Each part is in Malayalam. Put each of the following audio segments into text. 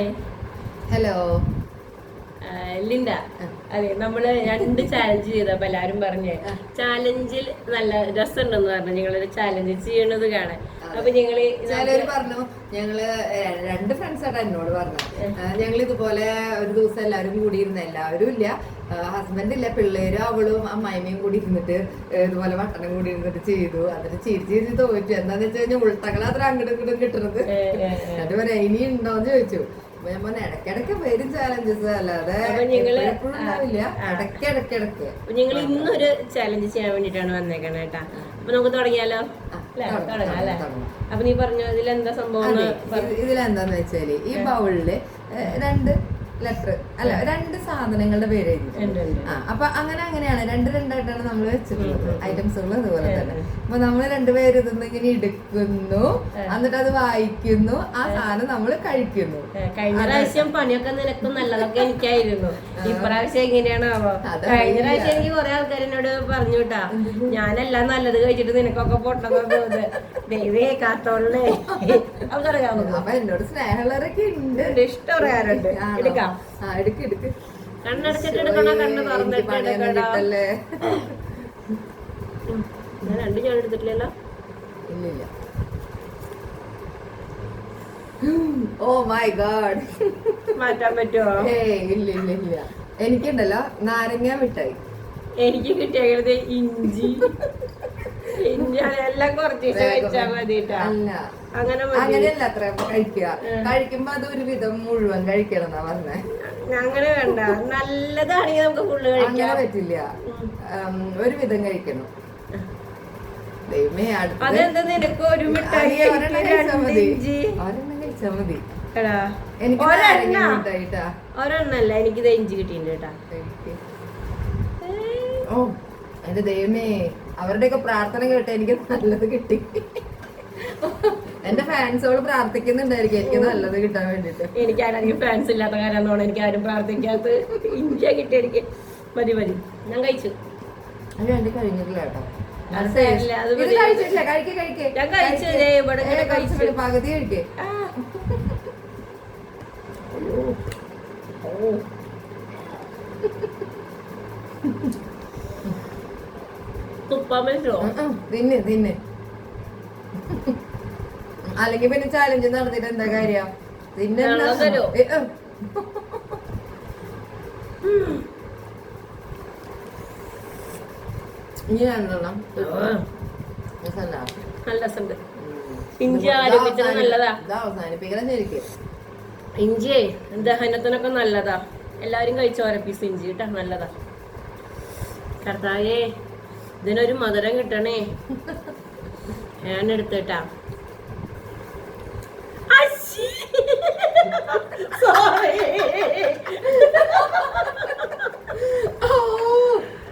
Hi hello Linda. അതെ നമ്മൾ രണ്ട് ചാലഞ്ച് ചെയ്തപ്പോ എല്ലാരും പറഞ്ഞേ ചാലഞ്ചിൽ നല്ല രസമുണ്ടെന്ന് പറഞ്ഞു. ഞങ്ങളൊരു ചാലഞ്ച് ചെയ്യണത് കാണാൻ. അപ്പൊ ഞങ്ങൾ ചിലര് പറഞ്ഞു ഞങ്ങൾ രണ്ട് ഫ്രണ്ട്സ് ആയിട്ട് എന്നോട് പറഞ്ഞു ഞങ്ങൾ ഇതുപോലെ ഒരു ദിവസം എല്ലാവരും കൂടി ഇരുന്ന എല്ലാവരും ഇല്ല. ഹസ്ബൻഡ് ഇല്ല. പിള്ളേരും അവളും അമ്മായിമ്മയും കൂടി ഇരുന്നിട്ട് ഇതുപോലെ വട്ടണം കൂടി ഇരുന്നിട്ട് ചെയ്തു. അതിന് ചിരി ചിരി തോറ്റു. എന്താന്ന് വെച്ച് കഴിഞ്ഞാൽ ഉൾട്ടകൾ അത്ര അങ്ങോട്ടും ഇങ്ങോട്ടും കിട്ടുന്നത് അതുപോലെ പറയാ ഇനി ഉണ്ടോന്ന് ചോദിച്ചു. ഞങ്ങൾ ഇന്നൊരു ചാലഞ്ച് ചെയ്യാൻ വേണ്ടിട്ടാണ് വന്നേക്കണേ കേട്ടാ. അപ്പൊ നമുക്ക് തുടങ്ങിയാലോ? അപ്പൊ നീ പറഞ്ഞു ഇതിലെന്താ സംഭവം ഇതിലെന്താന്ന് വെച്ചാൽ ഈ ബൗളിൽ രണ്ട് ലെറ്റർ. അല്ല രണ്ട് സാധനങ്ങളുടെ പേര് അപ്പൊ അങ്ങനെ അങ്ങനെയാണ്. രണ്ട് രണ്ടായിട്ടാണ് നമ്മൾ വെച്ചിട്ടുള്ളത്. ഐറ്റംസുകൾ അതുപോലെ തന്നെ. അപ്പൊ നമ്മൾ രണ്ടുപേര് ഇതൊന്നും ഇങ്ങനെ എടുക്കുന്നു. എന്നിട്ട് അത് വായിക്കുന്നു. ആ സാധനം നമ്മൾ കഴിക്കുന്നു. കഴിഞ്ഞ പ്രാവശ്യം പണിയൊക്കെ നിനക്കും നല്ലതൊക്കെ എനിക്കായിരുന്നു. ഇപ്രാവശ്യം എങ്ങനെയാണാവോ? അതറിയില്ല. കഴിഞ്ഞ പ്രാവശ്യം എനിക്ക് കുറെ ആൾക്കാർ എന്നോട് പറഞ്ഞു കേട്ടാ ഞാനെല്ലാം നല്ലത് കഴിച്ചിട്ട് നിനക്കൊക്കെ പൊട്ടതൊക്കെ ദൈവേ കാത്തോളേ അവർക്കറിയാമോ അപ്പൊ എന്നോട് സ്നേഹമുള്ളവരൊക്കെ ഉണ്ട്. ഇഷ്ടം പറയാറുണ്ട് എടുക്കാം. എടുക്ക് എടുക്ക്. കണ്ണടച്ചിട്ട് എടുക്കണോ കണ്ണ് എനിക്ക് തുറന്നിട്ട് പണിയൊന്നും എടുക്കണോ കിട്ടല്ലേ. ഞാൻ രണ്ടും ഞാൻ എടുത്തിട്ടില്ലല്ലോ? ഇല്ലില്ല. Oh my god. മാറ്റാൻ പറ്റുമോ ഇല്ല ഇല്ല ഇല്ല എനിക്കുണ്ടല്ലോ നാരങ്ങ മിഠായി. എനിക്ക് കിട്ടിയത് ഇഞ്ചി. ഇഞ്ചി എല്ലാം കുറച്ചിട്ട് വെച്ചാൽ മതിട്ടാ. അല്ല. മതി അങ്ങനെയല്ല അത്ര കഴിക്കുക. കഴിക്കുമ്പോ അത് ഒരു വിധം മുഴുവൻ കഴിക്കണം എന്നാ പറഞ്ഞേ. അങ്ങനെ വേണ്ട. നല്ലതാണെങ്കിൽ നമുക്ക് ഫുള്ള് അങ്ങനെ പറ്റില്ല. ഒരുവിധം ഒരു വിധം കഴിക്കണം. ദൈവമേ അതെന്താ നിനക്ക് ഒരു മിഠായി ഒരെണ്ണം കഴിച്ചാ മതി. ഒരെണ്ണം കഴിച്ചാ മതി. എനിക്ക് ഒരെണ്ണല്ല ഇഞ്ചി കിട്ടിയിട്ടുണ്ട് ഓ എന്റെ ദൈവമേ അവരുടെയൊക്കെ പ്രാർത്ഥന കേട്ട എനിക്ക് നല്ലത് കിട്ടി. എന്റെ ഫാൻസോട് പ്രാർത്ഥിക്കുന്നുണ്ടായിരിക്കും. എനിക്ക് നല്ലത് കിട്ടാൻ വേണ്ടിട്ട്. എനിക്ക് ആരെങ്കിലും ഫാൻസ് ഇല്ലാത്ത കാര്യമാണ് എനിക്ക് ആരും പ്രാർത്ഥിക്കാത്ത ഇന്ത്യ കിട്ടിയെനിക്ക് മതി മതി. ഞാൻ കഴിച്ചു. അത് രണ്ട് കഴിഞ്ഞിട്ടില്ല കേട്ടോ. കഴിക്ക് പകുതി തുപ്പാൻ പറ്റുമോ തിന്ന് തിന്ന്. അല്ലെങ്കിൽ പിന്നെ ചാലഞ്ച് നടന്നിട്ട് എന്താ കാര്യം? പിന്നെ? ഇനി രണ്ടെണ്ണം? നല്ല രസമുണ്ട്. ഇഞ്ചി നല്ലതാ. ദഹനത്തിനൊക്കെ നല്ലതാ. എല്ലാരും കഴിച്ച ഓരോ പീസ് ഇഞ്ചി കിട്ടാ നല്ലതാ. കർത്താവേ ഇതിനൊരു മധുരം കിട്ടണേ. ഞാൻ എടുത്തേട്ടാ.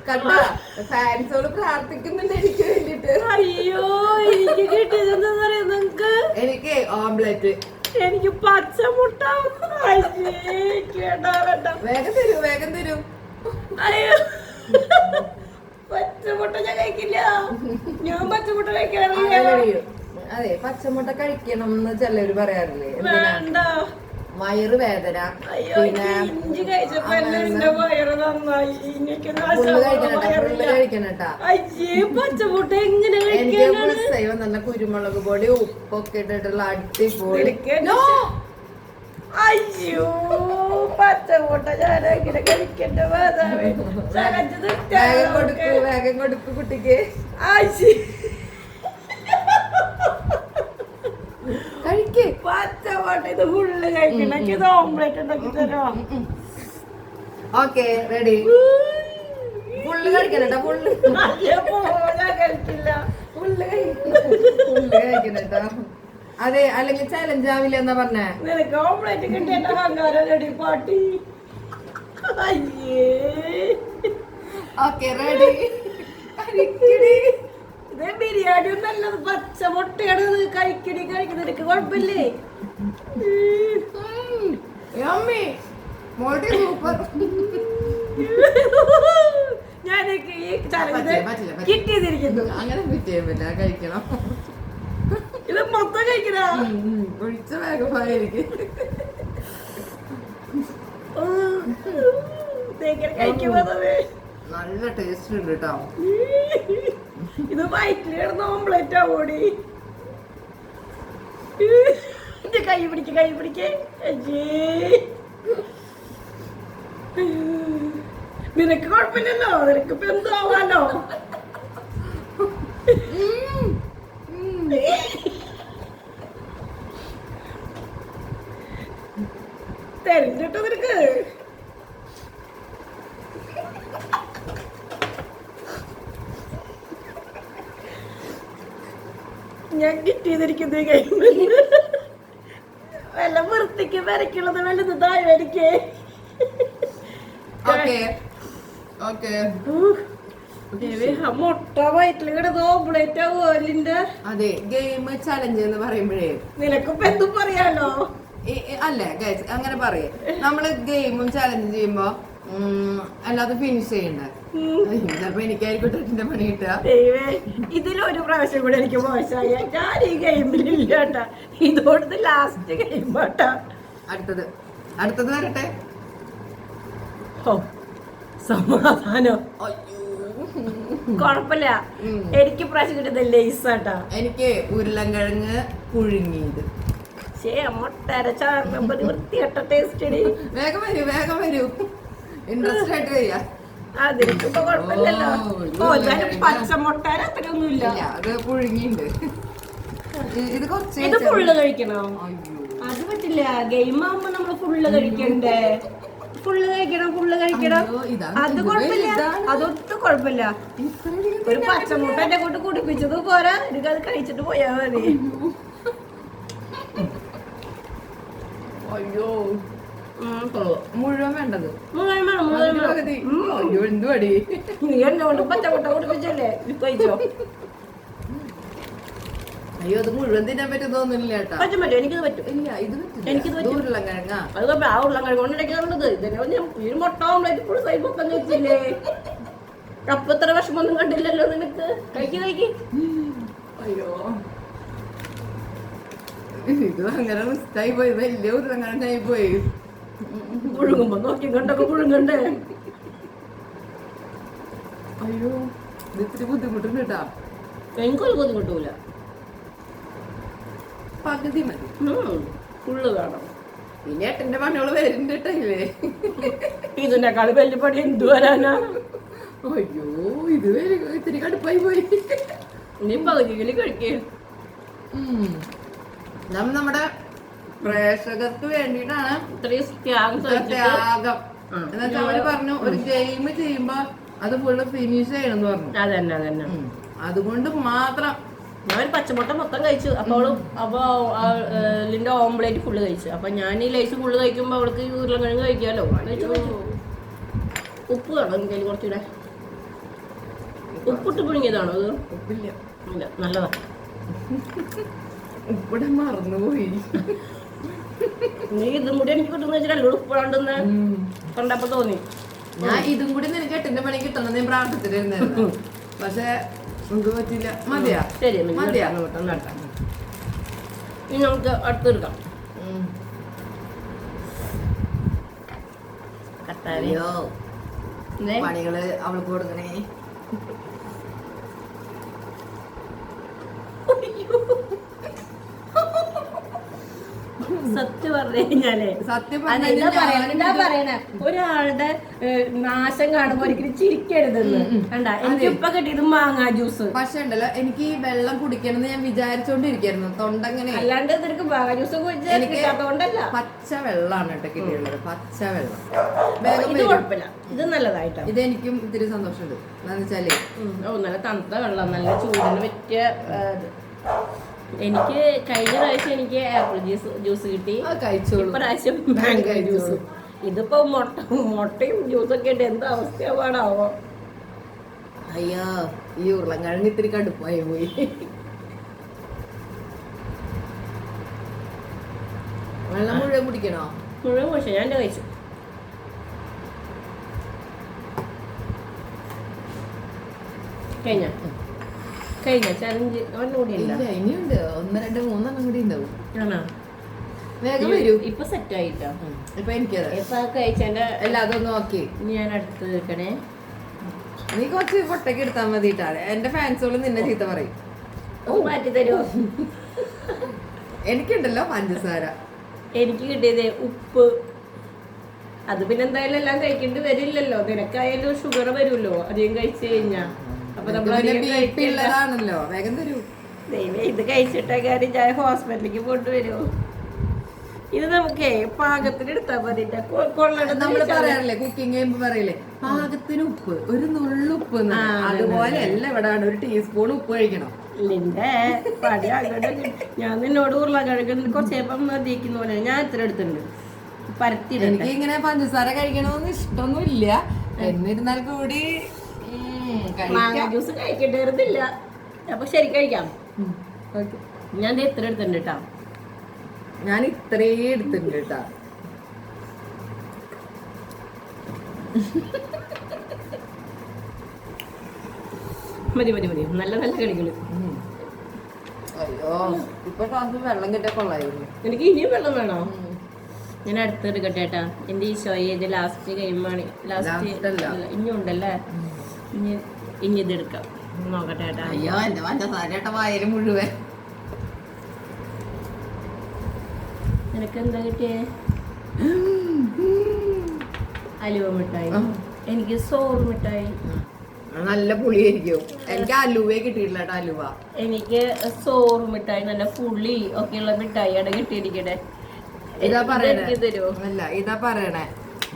കണ്ട? ഫാൻസോട് പ്രാർത്ഥിക്കുന്നുണ്ട് എനിക്ക് വേണ്ടിട്ട് അയ്യോ എനിക്ക് കിട്ടിയതെന്താ പറയാ നിങ്ങക്ക്? എനിക്ക് ഓംലെറ്റ് എനിക്ക് പച്ചമുട്ട. വേഗം തരൂ വേഗം തരൂ. അയ്യോ പച്ചമുട്ട ഞാൻ കഴിക്കില്ല. ഞാൻ പച്ചമുട്ട കഴിക്കാറില്ല. അതെ പച്ചമുട്ട കഴിക്കണം എന്ന് ചിലര് പറയാറില്ലേ? വേണ്ട. വയറ് വേദന അയ്യോ പിന്നെ എനിക്ക് നല്ല കുരുമുളക് പൊടി ഉപ്പൊക്കെ ഇട്ടിട്ടുള്ള അടിപൊളി. അയ്യോ പച്ചമുട്ട ഞാൻ എങ്ങനെ കഴിക്കണ്ട മാതാവേ വേഗം കൊടുക്കൂ വേഗം കൊടുക്കൂ കുട്ടിക്ക്. അയ്യേ. പച്ചമുട്ട ഇത് ഫുള്ള് കഴിക്കണം. എനിക്ക് ഇത് ഓംലെറ്റ് ഉണ്ടാക്കി തരാം. ഓക്കെ റെഡി ഫുള്ള് കഴിക്കണം കേട്ടോ ഫുള്ള് കഴിക്കില്ല ഫുള്ള് ഫുള്ള് കഴിക്കണം. കേട്ടോ അതെ അല്ലെങ്കിൽ ചലഞ്ച് ആവില്ല എന്നാ പറഞ്ഞേ? നിനക്ക് ഓംലെറ്റ് കിട്ടിയ അഹങ്കാരം റെഡി പാട്ടി? അയ്യേ. ഓക്കെ റെഡി ബിരിയാണി ഒന്നല്ലത് പച്ച മുട്ടയാണ് കഴിക്കണി കഴിക്കുന്നതിനൊക്കെ കുഴപ്പമില്ലേ? ഞാനൊക്കെ ഈ ചലഞ്ച് കിട്ടിയതിരിക്കുന്നു അങ്ങനെ കിട്ടിയ പറ്റില്ല. കഴിക്കണം. ഇത് മൊത്തം കഴിക്കണ? ഒഴിച്ച വേഗമായിരിക്കും. നല്ല ടേസ്റ്റ് ഉണ്ട് കേട്ടോ ഇത് വയറ്റിൽ കിടന്ന ഓംപ്ലേറ്റ് ആവോടി? കൈ പിടിക്ക് കൈ പിടിക്ക്. നിനക്ക് കുഴപ്പമില്ലല്ലോ? നിനക്ക് ഇപ്പൊ എന്താവാലോ? തെരഞ്ഞെട്ടോ നിനക്ക്. ഞാൻ കിട്ടിയതിരിക്കുന്നത് ഗെയിമിൽ വല്ല വൃത്തിക്ക് വരയ്ക്കുള്ളത് വല്ലത് താഴെ മുട്ട വയറ്റിൽ കിടന്ന് ഓംപ്ലേറ്റ് ആവുമല്ലിന്റെ അതെ ഗെയിം ചലഞ്ച് എന്ന് പറയുമ്പോഴേ. നിനക്കിപ്പോ എന്തും പറയാലോ? അല്ല അങ്ങനെ പറയേ. നമ്മൾ ഗെയിമും ചലഞ്ച് ചെയ്യുമ്പോ അല്ലാതെ ഫിനിഷ് ചെയ്യണ്ടേ. ചിലപ്പോ എനിക്കായിരിക്കും എന്റെ പണി കിട്ടുക. ഇതിലൊരു പ്രാവശ്യം കൂടെ എനിക്ക് മോശമായ. ഞാൻ ഈ ഗെയിമിലില്ല കേട്ടാ. ഇതോടത് ലാസ്റ്റ് ഗെയിം കേട്ടാ അടുത്തത്. അടുത്തത് വരട്ടെ. ഓ സമാധാനം. കൊഴപ്പില്ല. എനിക്ക് പ്രാവശ്യം കിട്ടിയത് ലേസ് കേട്ടാ എനിക്ക് ഉരുളൻകിഴങ്ങ് പുഴുങ്ങിയത്. ശേ മുട്ടര ചാർന്നപ്പോ വൃത്തിയട്ട ടേസ്റ്റ് വേഗം വരൂ വേഗം വരൂ. ഇൻട്രസ്റ്റ് ആയിട്ട് വരിക. അതിനിക്കിപ്പോ കുഴപ്പമില്ലല്ലോ ഓ, ഇത് ഓ ഞാൻ വേണ്ട. പച്ച മുട്ടര അത്രയൊന്നുമില്ല. ഇല്ല അത് പുഴുങ്ങിണ്ട് ഇത് കുറച്ച് ഇത് ഫുള്ള് കഴിക്കണോ? അയ്യോ. അത് പറ്റില്ല. ഗെയിം ആവുമ്പോ നമ്മൾ ഫുള്ള് കഴിക്കണ്ടേ? ഫുള്ള് കഴിക്കണം ഫുള്ള് കഴിക്കണം. അത് കുഴപ്പമില്ല അതൊട്ടും കുഴപ്പമില്ല ഒരു പച്ചമുട്ട എന്നെ കൊണ്ട് കുടിപ്പിച്ചത് പോരാ. എനിക്ക് അത് കഴിച്ചിട്ട് പോയാ മതി. അയ്യോ. മുഴുവൻ വേണ്ടത്. മുഴുവൻ വേണം, മുഴുവൻ നീ പച്ചമുട്ട കുടിപ്പിച്ചല്ലേ കഴിച്ചോ? അയ്യോ അത് മുഴുവൻ തിന്നാൻ പറ്റും തോന്നുന്നില്ല കേട്ടാ. പറ്റും പറ്റും എനിക്കത് പറ്റും. ഇല്ല ഇത് പറ്റില്ല എനിക്കിത് പറ്റും. ഉരുളൻകിഴങ്ങ. അത്. ആ ഉള്ള കഴിക്കൊണ്ടിരിക്കുന്നുള്ളത് ഇതിനെ ഞാൻ ഈ മുട്ട ഓംലേറ്റ് ഫുൾ സൈഡ് മൊത്തം കഴിച്ചില്ലേ? അപ്പൊ ഇത്ര വിഷമൊന്നും കണ്ടില്ലല്ലോ നിനക്ക്. കഴിക്ക് കഴിക്ക്. അയ്യോ. ഇത് അങ്ങനെ മിസ്റ്റായി പോയി. വലിയ ഉരുളൻകിഴങ്ങായി പോയി. പുഴുങ്ങുമ്പോ നോക്കി കണ്ടൊക്കെ പുഴുങ്ങണ്ടേ? അയ്യോ ഇത് ഇത്തിരി ബുദ്ധിമുട്ടുണ്ട് കേട്ടാ എനിക്കൊരു ബുദ്ധിമുട്ടില്ല പകുതി മതി. ഫുള്ള് വേണം. പിന്നെ ഏട്ടന്റെ പണികൾ വരുന്നുണ്ട് കേട്ടല്ലേ ഇതിനേക്കാൾ വലിയ പണി എന്തു വരാനാ? അയ്യോ ഇത് ഇത്തിരി കടുപ്പായി പോയി. നീ പകുതിയിൽ കഴിക്കേ. ഉം. നമ്മൾ നമ്മുടെ പ്രേക്ഷകർക്ക് വേണ്ടിയിട്ടാണ് ഇത്രയും ത്യാഗം എന്നുവെച്ചാ സഹിച്ചിട്ട്. ത്യാഗം. എന്നുവെച്ചാൽ അവർ പറഞ്ഞു ഒരു ഗെയിം ചെയ്യുമ്പോ അത് ഫുള്ള് ഫിനിഷ് ചെയ്യണം പറഞ്ഞു. അതന്നെ അതന്നെ. അതുകൊണ്ട് മാത്രം. ഞാൻ ഒരു പച്ചമുട്ട മൊത്തം കഴിച്ചു. അപ്പൊ അവൾ അപ്പൊ ലിന്റെ ഓംപ്ലേറ്റ് ഫുള്ള് കഴിച്ചു. അപ്പൊ ഞാൻ ഈ ലൈസ് ഫുള്ള് കഴിക്കുമ്പോ അവൾക്ക് ഈ ഉരുളക്കിഴങ്ങ് കഴിച്ചു. ഉപ്പ് വേണം എനിക്ക് കുറച്ചുകൂടെ ഉപ്പിട്ട് പുഴുങ്ങിയതാണോ അത്? ഉപ്പില്ല. ഇല്ല നല്ലതാ. ഉപ്പിടെ മറന്നുപോയി. നീ ഇതും കൂടി എനിക്ക് കിട്ടുന്ന വെച്ചാൽ എല്ലാം ഉപ്പിടാണ്ടെന്ന് കണ്ടപ്പോ തോന്നി? ഞാൻ ഇതും കൂടി നിനക്ക് എട്ടിന്റെ പണി കിട്ടണം ഞാൻ പ്രാർത്ഥിച്ചിരുന്നായിരുന്നു പക്ഷെ നമുക്ക് പറ്റില്ല മതിയാ? ശരി മതിയാ. ഇനി നമുക്ക് അടുത്തെടുക്കാം പണികൾ അവൾക്ക് കൊടുക്കണേ. സത്യം പറഞ്ഞു കഴിഞ്ഞാലേ സത്യം എന്താ ഇതാ പറയണ എന്താ പറയണ? ഒരാളുടെ നാശം കാണുമ്പോ ഒരിക്കലും ചിരിക്കരുതെന്ന്. കണ്ട? എനിക്ക് ഇപ്പൊ കിട്ടിയത് മാങ്ങ ജ്യൂസ്. പക്ഷെ ഉണ്ടല്ലോ എനിക്ക് ഈ വെള്ളം കുടിക്കണമെന്ന് ഞാൻ വിചാരിച്ചോണ്ടിരിക്കായിരുന്നു. തൊണ്ടങ്ങനെ അല്ലാണ്ട് നിനക്ക് മാങ്ങാ ജ്യൂസ് കുടിച്ച് പച്ച വെള്ളമാണ് കേട്ടോ കിട്ടിയുള്ളത് പച്ച വെള്ളം. ഇത്. കുഴപ്പമില്ല. ഇത് നല്ലതായിട്ടാണ് ഇതെനിക്കും ഇത്തിരി സന്തോഷമുണ്ട്. എന്താണെന്ന് വെച്ചാലേ ഓ നല്ല തണുത്ത വെള്ളം നല്ല ചൂടിന് പറ്റിയ ഇത്. എനിക്ക് കഴിഞ്ഞ പ്രാവശ്യം എനിക്ക് ആപ്പിൾ ജ്യൂസ് ജ്യൂസ് കിട്ടി. പ്രാവശ്യം മാംഗോ ജ്യൂസ് ഇതിപ്പോ മുട്ട മുട്ടയും ജ്യൂസൊക്കെ ഉണ്ട്. എന്താ അവസ്ഥയാണാവോ അയ്യോ ഈ ഉരുളങ്കിഴങ്ങ് ഇത്തിരി കടുപ്പായി പോയി. വെള്ളം മുഴുവൻ കുടിക്കണോ? മുഴുവൻ കുടിച്ചു. ഞാൻ കഴിച്ചു. കഴിഞ്ഞ? കഴിഞ്ഞ? ചലഞ്ച് ഒന്നുകൂടി ഇല്ല ഇല്ല ഇനിയുണ്ട്. ഒന്ന് രണ്ട് മൂന്നെണ്ണം കൂടി ഉണ്ടാവും. ആണോ? വേഗം വരൂ. ഇപ്പൊ സെറ്റ് ആയിട്ടോ? ഇപ്പൊ എനിക്കത് ഞാൻ അടുത്ത് നിൽക്കണേ. നീ കുറച്ച് പൊട്ടക്ക് എടുത്താൽ മതിട്ടാണ്. എന്റെ ഫാൻസുകളും നിന്നെ ചീത്ത പറയും. മാറ്റി തരുമോ എനിക്കുണ്ടല്ലോ പഞ്ചസാര. എനിക്ക് കിട്ടിയത് ഉപ്പ്. അത് പിന്നെ എന്തായാലും എല്ലാം കഴിക്കേണ്ടി വരില്ലല്ലോ. നിനക്കായാലും ഷുഗർ വരുമല്ലോ. അധികം കഴിച്ചു കഴിഞ്ഞാ. അപ്പൊ നമ്മൾ പിന്നെ അധികം ബി പി കഴിക്കില്ല. ഉള്ളതാണല്ലോ വേഗം തരൂ. ദൈവം ഇത് കഴിച്ചിട്ടേ കാര്യം ഞാൻ ഹോസ്പിറ്റലിലേക്ക് കൊണ്ടുവരൂ. ഇത് നമുക്കേ പാകത്തിന് എടുത്താൽ മതി. നമ്മൾ പറയാറില്ലേ കുക്കിംഗ് ചെയ്യുമ്പോ പറയില്ലേ പാകത്തിന് ഉപ്പ് ഒരു നുള്ളുപ്പ്. അതുപോലെ അല്ല ഇവിടെ ഒരു ടീസ്പൂൺ ഉപ്പ് കഴിക്കണം. നിന്റെ പടി അങ്ങോട്ട് ഞാൻ നിന്നോട് ഉരുളക്കിഴങ്ങ് കുറച്ചേപ്പം മതിക്കുന്ന പോലെ ഞാൻ ഇത്ര എടുത്തിട്ടുണ്ട്. പരത്തി എനിക്ക് ഇങ്ങനെ പഞ്ചസാര കഴിക്കണമെന്ന് ഇഷ്ടമൊന്നുമില്ല. എന്നിരുന്നാൽ കൂടി മാങ്ങ. ജ്യൂസ് കഴിക്കേണ്ടിയിരുന്നില്ല അപ്പൊ ശരി കഴിക്കാം. ഞാൻ ഇത്ര എടുത്തിട്ടുണ്ട് കേട്ടോ ഞാൻ ഇത്രേ എടുത്തിട്ടുണ്ട് കേട്ടോ മതി മതി മതി. നല്ല നല്ല കളികൾ. അയ്യോ ഇപ്പൊ ക്ലാസ് വെള്ളം കിട്ടിയ കൊള്ളായിരുന്നു. എനിക്ക് ഇനിയും വെള്ളം വേണോ? ഞാൻ അടുത്തെടുക്കട്ടെ ഏട്ടാ എന്റെ ഈ ഷോ ഇത് ലാസ്റ്റ് കഴിയുമ്പോൾ ഇനിയുണ്ടല്ലേ ലാസ്റ്റ് അല്ല. ഇനി ഉണ്ടല്ലേ ഇനി ഇനി ഇതെടുക്കാം. നോക്കട്ടെ ചേട്ടാ അയ്യോ എന്റെ പഞ്ചസാരയുടെ വയറ് മുഴുവൻ. നിനക്ക് എന്താ കിട്ടിയേ? അലുവ മിഠായി. എനിക്ക് സോറ് മിഠായി. നല്ല പുളിയായിരിക്കും. എനിക്ക് അലുവേ കിട്ടിയിട്ടില്ല കേട്ടോ അലുവ. എനിക്ക് സോറ് മിഠായി നല്ല പുളി ഒക്കെയുള്ള മിഠായിയാണ് കിട്ടിയിരിക്കണേ. ഇതാ പറയണേ. ഇതാ പറയണേ.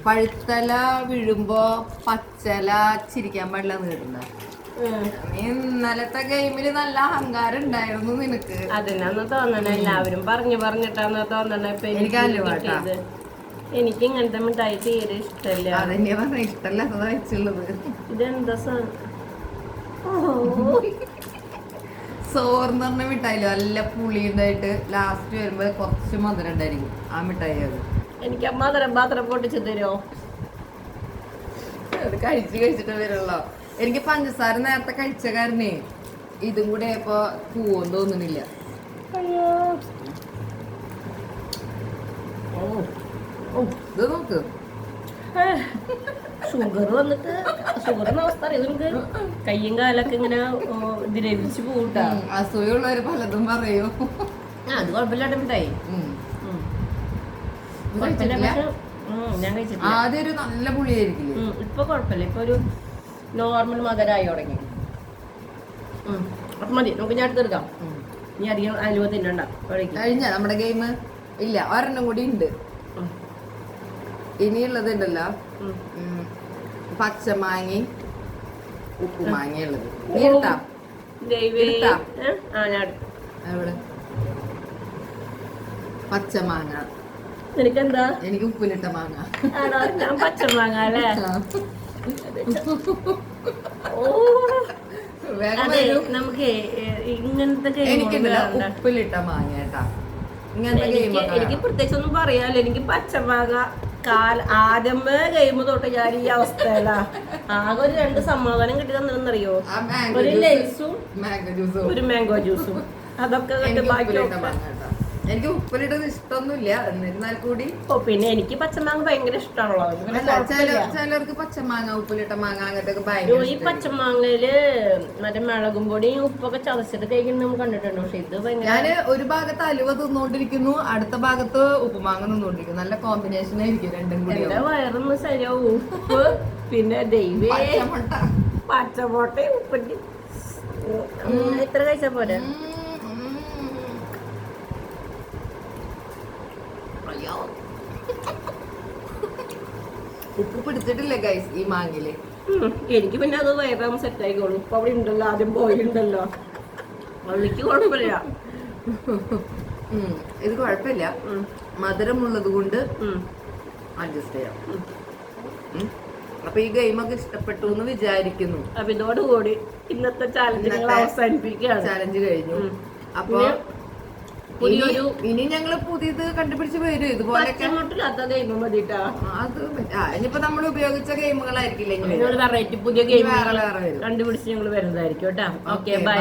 പഴുത്തല വീഴുമ്പോ പച്ചല ചിരിക്കാൻ പാടില്ല നേടുന്നത് ഇന്നലത്തെ ഗെയിമിൽ നല്ല അഹങ്കാരം ഉണ്ടായിരുന്നു നിനക്ക്. അതിനാന്ന് തോന്നണ എല്ലാവരും പറഞ്ഞു പറഞ്ഞിട്ടാന്ന് തോന്നണ ഇപ്പൊ എനിക്ക് എനിക്ക് ഇങ്ങനത്തെ മിഠായി തീരെ ഇഷ്ടല്ല. അതെന്നെ പറഞ്ഞ വെച്ചുള്ളത്. ഇതെന്താ സാധനം സോർന്ന് പറഞ്ഞ മിഠായില്ലോ നല്ല പുളി ഉണ്ടായിട്ട് ലാസ്റ്റ് വരുമ്പോ കുറച്ച് മധുരം ഉണ്ടായിരിക്കും ആ മിഠായി അത്. എനിക്ക് അമ്മാതരം പാത്രം പൊട്ടിച്ചു തരുമോ? കഴിച്ചു കഴിച്ച് കഴിച്ചിട്ട് വരുള്ളോ. എനിക്ക് പഞ്ചസാര നേരത്തെ കഴിച്ച കാരണേ ഇതും കൂടെ ഇപ്പൊ പൂവെന്ന് തോന്നുന്നില്ല. ഇത് നോക്ക്. ഷുഗർ വന്നിട്ട് ഷുഗർ അവസ്ഥ അറിയാം നമുക്ക് കയ്യും കാലൊക്കെ ഇങ്ങനെ ദ്രവിച്ചു പോകട്ടെ അസൂയുള്ളവര് പലതും പറയൂ. അത് കുഴപ്പമില്ലാത്ത മിഠായി ഉം. ഉം. ഇത് കുഴപ്പമില്ല കഴിച്ചിട്ടില്ല? പക്ഷെ ഉം, ഞാൻ കഴിച്ചിട്ടില്ല. ആദ്യം ഒരു നല്ല പുളിയായിരിക്കില്ലേ? ഉം, ഇപ്പൊ കുഴപ്പമില്ല ഇപ്പൊ ഒരു നോർമൽ മകരായി തുടങ്ങി. ഉം, അപ്പൊ മതി നമുക്ക് ഞാൻ എടുത്തെടുക്കാം ഉം. ഇനി അധികം അലുവ തിന്നണ്ട. കഴിക്കും കഴിഞ്ഞ? നമ്മുടെ ഗെയിം ഇല്ല ഒരെണ്ണം കൂടി ഉണ്ട്. ഇനിയുള്ളത് ഉണ്ടല്ലോ. ഉം, പച്ചമാങ്ങി ഉപ്പുമാങ്ങി ഉള്ളത്. നീ എടുത്താ? ദൈവേ. എടുത്താ? ഏ? ആ ഞാൻ എടുത്തു. എവിടെ? പച്ചമാങ്ങ. നിനക്കെന്താ? എനിക്ക് ഉപ്പിലിട്ട മാങ്ങ. ആണോ? ഞാൻ പച്ചമാങ്ങ അല്ലേ? ഓ. അതെ നമുക്ക് ഇങ്ങനത്തെ ഉപ്പിലിട്ട മാങ്ങ കേട്ടാ. എനിക്ക് പ്രത്യേകിച്ച് ഒന്നും പറയാല്ലോ എനിക്ക് പച്ചമാങ്ങ കാൽ ആദ്യമേ ഗെയിം തൊട്ട് ഞാൻ ഈ അവസ്ഥയിലാ. ആകെ ഒരു രണ്ട് സമാധാനം കിട്ടി തന്നറിയോ ഒരു ലൈസും മാംഗോ ജ്യൂസ്. ഒരു മാംഗോ ജ്യൂസും. അതൊക്കെ കണ്ട് ബാക്കി മാങ്ങ എനിക്ക് ഉപ്പിലിട്ടത് ഇഷ്ടമൊന്നുമില്ല. എന്നിരുന്നാൽ കൂടി. ഓ പിന്നെ എനിക്ക് പച്ചമാങ്ങ ഭയങ്കര ഇഷ്ടമാണല്ലോ ചിലർക്ക് പച്ചമാങ്ങ ഉപ്പിലിട്ട മാങ്ങ അങ്ങനത്തെ ഭയങ്കര ഈ. പച്ചമാങ്ങയിൽ മറ്റേ മുളകും പൊടിയും ഉപ്പൊക്കെ ചതച്ചിട്ട് കഴിക്കുന്നത് നമ്മൾ കണ്ടിട്ടുണ്ട്. പക്ഷെ ഇത് ഭയങ്കര ഞാൻ ഒരു ഭാഗത്ത് അലുവ തിന്നോണ്ടിരിക്കുന്നു അടുത്ത ഭാഗത്ത് ഉപ്പുമാങ്ങ തിന്നോണ്ടിരിക്കുന്നു. നല്ല കോമ്പിനേഷൻ ആയിരിക്കും രണ്ടും കൂടി എന്റെ വയറൊന്നും ശരിയാവും. ഉപ്പ് പിന്നെ ദൈവേ. പച്ചമുട്ട. ഉപ്പിട്ട് ഇത്ര കഴിച്ചാ പോരെ ഉം, ഉം. അയ്യോ. ഉപ്പ് പിടിച്ചിട്ടില്ല ഗൈസ് ഈ മാങ്ങിൽ എനിക്ക് പിന്നെ അത് വയറാകുമ്പോൾ സെറ്റ് ആയിക്കോളും. ഉപ്പ് അവിടെ ഉണ്ടല്ലോ ആദ്യം പോയിണ്ടല്ലോ വള്ളിക്ക് കുഴപ്പമില്ല. ഇത് കുഴപ്പമില്ല. മധുരം മധുരമുള്ളത് കൊണ്ട് അഡ്ജസ്റ്റ് ചെയ്യാം. അപ്പൊ ഈ ഗെയിമൊക്കെ ഇഷ്ടപ്പെട്ടു എന്ന് വിചാരിക്കുന്നു. അപ്പൊ ഇതോടുകൂടി ഇന്നത്തെ ചാലഞ്ച് അവസാനിപ്പിക്കുക അവസാനിപ്പിക്കുകയാണ്. ചാലഞ്ച് കഴിഞ്ഞു. അപ്പൊ ഇനി ഞങ്ങൾ ഞങ്ങൾ പുതിയത് കണ്ടുപിടിച്ച് വരും. ഇതുപോലെ പച്ചമുട്ടില്ലാത്ത ഗെയിം മതിട്ടാ അത് ആ ഇനിയിപ്പോ നമ്മൾ ഉപയോഗിച്ച ഗെയിമുകളായിരിക്കില്ല ഇനി? വെറൈറ്റി പുതിയ ഗെയിം വേറെ വേറെ വരും. കണ്ടുപിടിച്ച് ഞങ്ങൾ വരുന്നതായിരിക്കും കേട്ടോ. Okay bye